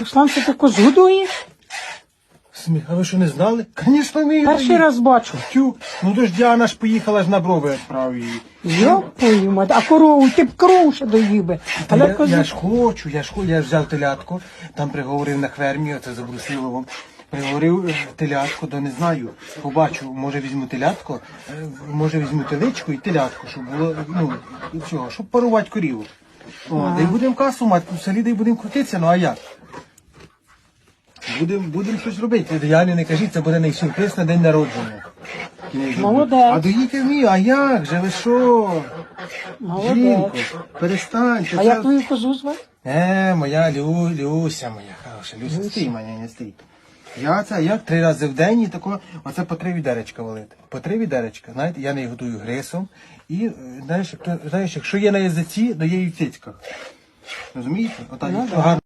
Руслан, це ти козу? Сміх, а ви що не знали? Звісно, вмію. Перший раз бачу. Тю, ну то ж Діана ж поїхала ж на брови відправив її. Йопою мать, а корову, ти б корову ще доїв би. Та Але я, козу... я ж хочу, я ж хочу, я ж взяв телятку, там приговорив на хвермі, оце за Брусиловом. Приговорив е, телятку, то не знаю. Побачу, може візьму телятку, е, може візьму теличку і телятку, щоб було, ну, і всього, щоб парувати коріву. О, де будемо касу мати, в селі де будемо крутитися, ну а як? Будемо будем щось робити. Діані не кажіть, це буде не сюрприз на день народження. Молодець. А доїти вмію, а як же, ви що? Молодець. Жінко, перестаньте. А це- як твою козу звати? Е, моя Лю, Люся моя хороша, Люся, стій, моя, не стій. Я це як три рази в день і тако, оце по три відеречка валити. По три відеречка, знаєте, я не готую грисом. І е, знаєш, як то- знаєш, якщо є на язиці, то є і в цицьках. Розумієте? Отак, Ну, гарно